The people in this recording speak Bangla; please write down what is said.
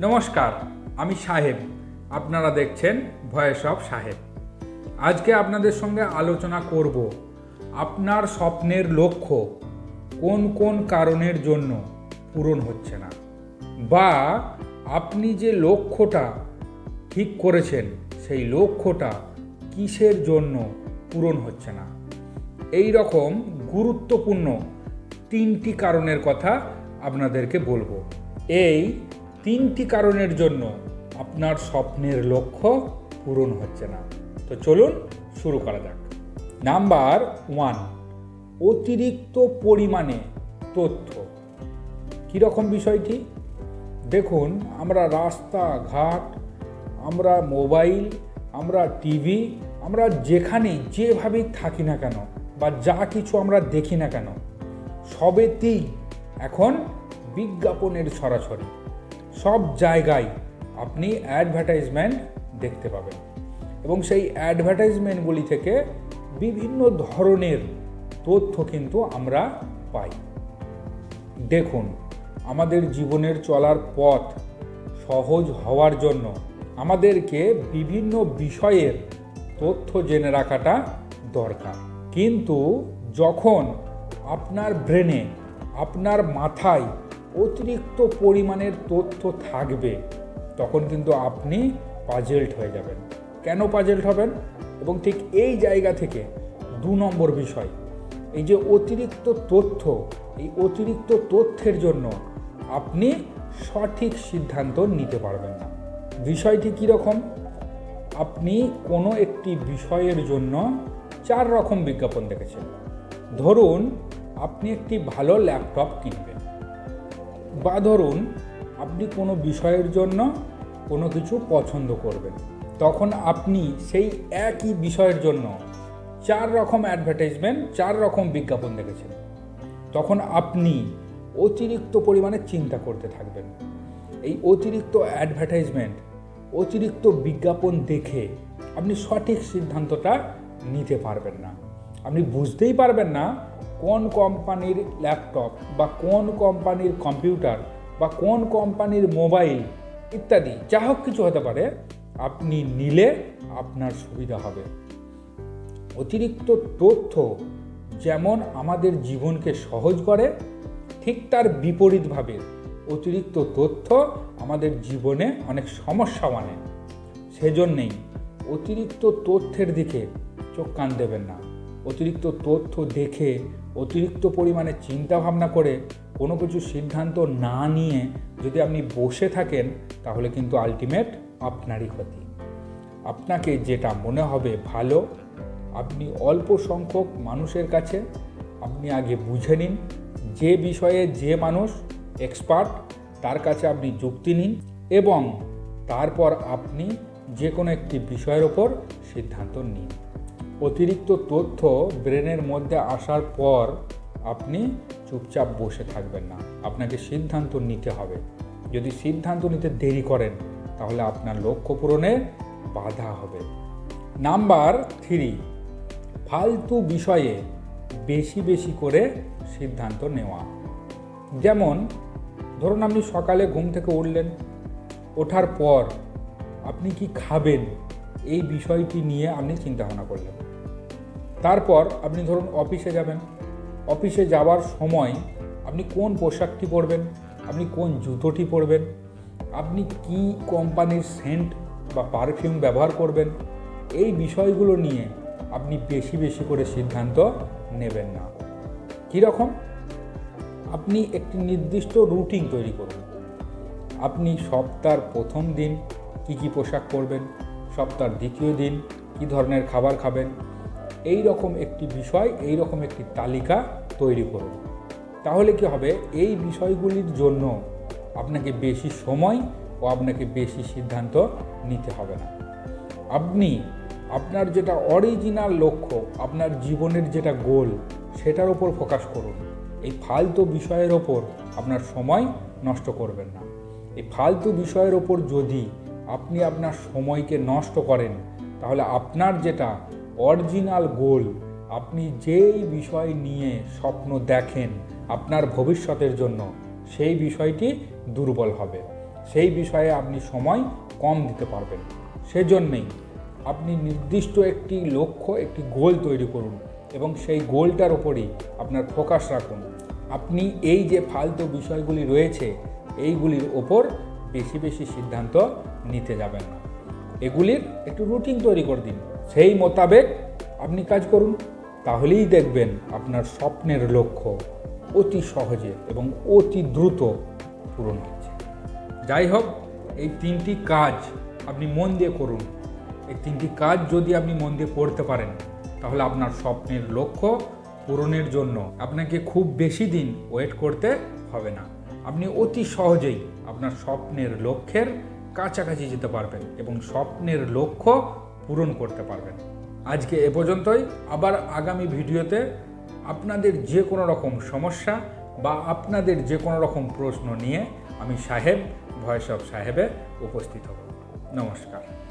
নমস্কার, আমি সাহেব। আপনারা দেখছেন ভয়েস অফ সাহেব। আজকে আপনাদের সঙ্গে আলোচনা করব আপনার স্বপ্নের লক্ষ্য কোন কোন কারণের জন্য পূরণ হচ্ছে না বা আপনি যে লক্ষ্যটা ঠিক করেছেন সেই লক্ষ্যটা কিসের জন্য পূরণ হচ্ছে না? এই রকম গুরুত্বপূর্ণ তিনটি কারণের কথা আপনাদেরকে বলব। এই তিনটি কারণের জন্য আপনার স্বপ্নের লক্ষ্য পূরণ হচ্ছে না। তো চলুন শুরু করা যাক। নাম্বার ওয়ান, অতিরিক্ত পরিমাণে তথ্য। কীরকম বিষয়টি? দেখুন, আমরা রাস্তাঘাট, আমরা মোবাইল, আমরা টিভি, আমরা যেখানে যেভাবেই থাকি না কেন বা যা কিছু আমরা দেখি না কেন, সবেতেই এখন বিজ্ঞাপনের ছড়াছড়ি সব জায়গায় আপনি অ্যাডভার্টাইজমেন্ট দেখতে পাবেন। এবং সেই অ্যাডভার্টাইজমেন্টগুলি থেকে বিভিন্ন ধরনের তথ্য কিন্তু আমরা পাই। দেখুন, আমাদের জীবনের চলার পথ সহজ হওয়ার জন্য আমাদেরকে বিভিন্ন বিষয়ের তথ্য জেনে রাখাটা দরকার। কিন্তু যখন আপনার ব্রেনে আপনার মাথায় অতিরিক্ত পরিমাণের তথ্য থাকবে, তখন কিন্তু আপনি পাজেল্ট হয়ে যাবেন। কেন পাজেল্ট হবেন? এবং ঠিক এই জায়গা থেকে দু নম্বর বিষয়, এই যে অতিরিক্ত তথ্য, এই অতিরিক্ত তথ্যের জন্য আপনি সঠিক সিদ্ধান্ত নিতে পারবেন না। বিষয়টি কীরকম? আপনি কোনো একটি বিষয়ের জন্য চার রকম বিজ্ঞাপন দেখেছেন। ধরুন, আপনি একটি ভালো ল্যাপটপ কিনবেন। বা ধরুন, আপনি কোনো বিষয়ের জন্য কোনো কিছু পছন্দ করবেন, তখন আপনি সেই একই বিষয়ের জন্য চার রকম অ্যাডভার্টাইজমেন্ট চার রকম বিজ্ঞাপন দেখেছেন। তখন আপনি অতিরিক্ত পরিমাণে চিন্তা করতে থাকবেন। এই অতিরিক্ত অ্যাডভার্টাইজমেন্ট অতিরিক্ত বিজ্ঞাপন দেখে আপনি সঠিক সিদ্ধান্তটা নিতে পারবেন না। আপনি বুঝতেই পারবেন না কোন কোম্পানির ল্যাপটপ বা কোন কোম্পানির কম্পিউটার বা কোন কোম্পানির মোবাইল ইত্যাদি, যা হোক কিছু হতে পারে, আপনি নিলে আপনার সুবিধা হবে। অতিরিক্ত তথ্য যেমন আমাদের জীবনকে সহজ করে, ঠিক তার বিপরীতভাবে অতিরিক্ত তথ্য আমাদের জীবনে অনেক সমস্যা আনে। সেজন্যেই অতিরিক্ত তথ্যের দিকে চোখ কান দেবেন না। অতিরিক্ত তথ্য দেখে অতিরিক্ত পরিমাণে চিন্তা ভাবনা করে কোনো কিছু সিদ্ধান্ত না নিয়ে যদি আপনি বসে থাকেন, তাহলে কিন্তু আলটিমেট আপনারই ক্ষতি। আপনাকে যেটা মনে হবে ভালো, আপনি অল্প সংখ্যক মানুষের কাছে আপনি আগে বুঝে নিন, যে বিষয়ে যে মানুষ এক্সপার্ট তার কাছে আপনি যুক্তি নিন এবং তারপর আপনি যে কোনো একটি বিষয়ের ওপর সিদ্ধান্ত নিন। অতিরিক্ত তথ্য ব্রেনের মধ্যে আসার পর আপনি চুপচাপ বসে থাকবেন না। আপনাকে সিদ্ধান্ত নিতে হবে। যদি সিদ্ধান্ত নিতে দেরি করেন, তাহলে আপনার লক্ষ্য পূরণে বাধা হবে। নাম্বার থ্রি, ফালতু বিষয়ে বেশি বেশি করে সিদ্ধান্ত নেওয়া। যেমন, ধরুন আপনি সকালে ঘুম থেকে উঠলেন, ওঠার পর আপনি কি খাবেন? এই বিষয়টি নিয়ে আপনি চিন্তা ভাবনা করলেন। তারপর আপনি ধরুন অফিসে যাবেন। অফিসে যাওয়ার সময় আপনি কোন পোশাকটি পরবেন? আপনি কোন জুতোটি পরবেন? আপনি কি কোম্পানির সেন্ট বা পারফিউম ব্যবহার করবেন? এই বিষয়গুলো নিয়ে আপনি বেশি বেশি করে সিদ্ধান্ত নেবেন না। কীরকম? আপনি একটি নির্দিষ্ট রুটিন তৈরি করুন। আপনি সপ্তাহের প্রথম দিন কি কি পোশাক পরবেন? সপ্তাহের দ্বিতীয় দিন কি ধরনের খাবার খাবেন? এই রকম একটি বিষয়, এই রকম একটি তালিকা তৈরি করুন। তাহলে কি হবে? এই বিষয়গুলির জন্য আপনাকে বেশি সময় ও আপনাকে বেশি সিদ্ধান্ত নিতে হবে না। আপনি আপনার যেটা অরিজিনাল লক্ষ্য, আপনার জীবনের যেটা গোল সেটার ওপর ফোকাস করুন। এই ফালতু বিষয়ের ওপর আপনার সময় নষ্ট করবেন না। এই ফালতু বিষয়ের ওপর যদি আপনি আপনার সময়কে নষ্ট করেন, তাহলে আপনার যেটা অরিজিনাল গোল আপনি যেই বিষয় নিয়ে স্বপ্ন দেখেন আপনার ভবিষ্যতের জন্য, সেই বিষয়টি দুর্বল হবে। সেই বিষয়ে আপনি সময় কম দিতে পারবেন। সেজন্যেই আপনি নির্দিষ্ট একটি লক্ষ্য, একটি গোল তৈরি করুন এবং সেই গোলটার ওপরই আপনার ফোকাস রাখুন। আপনি এই যে ফালতু বিষয়গুলি রয়েছে, এইগুলির ওপর বেশি বেশি সিদ্ধান্ত নিতে যাবেন না। এগুলির একটু রুটিন তৈরি করে দিন। সেই মোতাবেক আপনি কাজ করুন, তাহলেই দেখবেন আপনার স্বপ্নের লক্ষ্য অতি সহজে এবং অতি দ্রুত পূরণ হচ্ছে। যাই হোক, এই তিনটি কাজ আপনি মন দিয়ে করুন। এই তিনটি কাজ যদি আপনি মন দিয়ে করতে পারেন, তাহলে আপনার স্বপ্নের লক্ষ্য পূরণের জন্য আপনাকে খুব বেশি দিন ওয়েট করতে হবে না। আপনি অতি সহজেই আপনার স্বপ্নের লক্ষ্যের কাছাকাছি যেতে পারবেন এবং স্বপ্নের লক্ষ্য পূরণ করতে পারবেন। আজকে এ পর্যন্তই। আবার আগামী ভিডিওতে আপনাদের যে কোনো রকম সমস্যা বা আপনাদের যে কোনো রকম প্রশ্ন নিয়ে আমি সাহেব ভয়েস অফ সাহেবে উপস্থিত হব। নমস্কার।